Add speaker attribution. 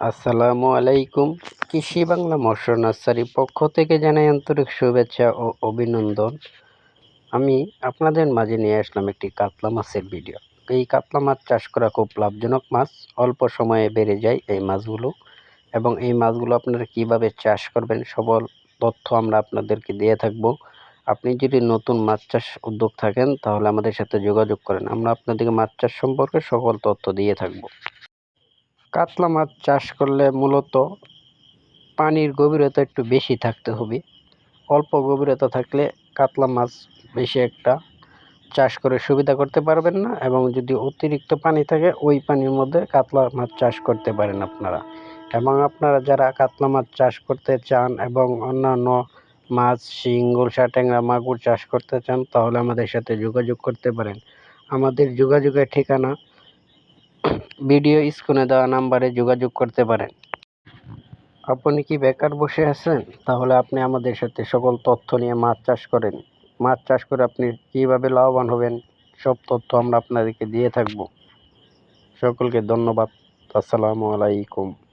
Speaker 1: আসসালামু আলাইকুম। কৃষি বাংলা মৎস্য নার্সারির পক্ষ থেকে জানাই আন্তরিক শুভেচ্ছা ও অভিনন্দন। আমি আপনাদের মাঝে নিয়ে আসলাম একটি কাতলা মাছের ভিডিও এই কাতলা মাছ চাষ করা খুব লাভজনক মাছ। অল্প সময়ে বেড়ে যায় এই মাছগুলো। এবং এই মাছগুলো আপনারা কীভাবে চাষ করবেন সবল তথ্য আমরা আপনাদেরকে দিয়ে থাকব। আপনি যদি নতুন মাছ চাষ উদ্যোগ থাকেন তাহলে আমাদের সাথে যোগাযোগ করেন। আমরা আপনাদেরকে মাছ চাষ সম্পর্কে সকল তথ্য দিয়ে থাকব। কাতলা মাছ চাষ করলে মূলত পানির গভীরতা একটু বেশি থাকতে হবে। অল্প গভীরতা থাকলে কাতলা মাছ বেশি একটা চাষ করে সুবিধা করতে পারবেন না এবং যদি অতিরিক্ত পানি থাকে, ওই পানির মধ্যে কাতলা মাছ চাষ করতে পারেন আপনারা। এবং আপনারা যারা কাতলা মাছ চাষ করতে চান এবং অন্যান্য মাছ, শিং, গুলশা, ট্যাংরা, মাগুর চাষ করতে চান, তাহলে আমাদের সাথে যোগাযোগ করতে পারেন। আমাদের যোগাযোগের ঠিকানা ভিডিও স্ক্রিনে দেওয়া নাম্বারে যোগাযোগ করতে পারেন। আপনি কি বেকার বসে আছেন? তাহলে আপনি আমাদের সাথে সকল তথ্য নিয়ে মাছ চাষ করেন। মাছ চাষ করে আপনি কীভাবে লাভবান হবেন, সব তথ্য আমরা আপনাদেরকে দিয়ে থাকব। সকলকে ধন্যবাদ। আসসালামু আলাইকুম।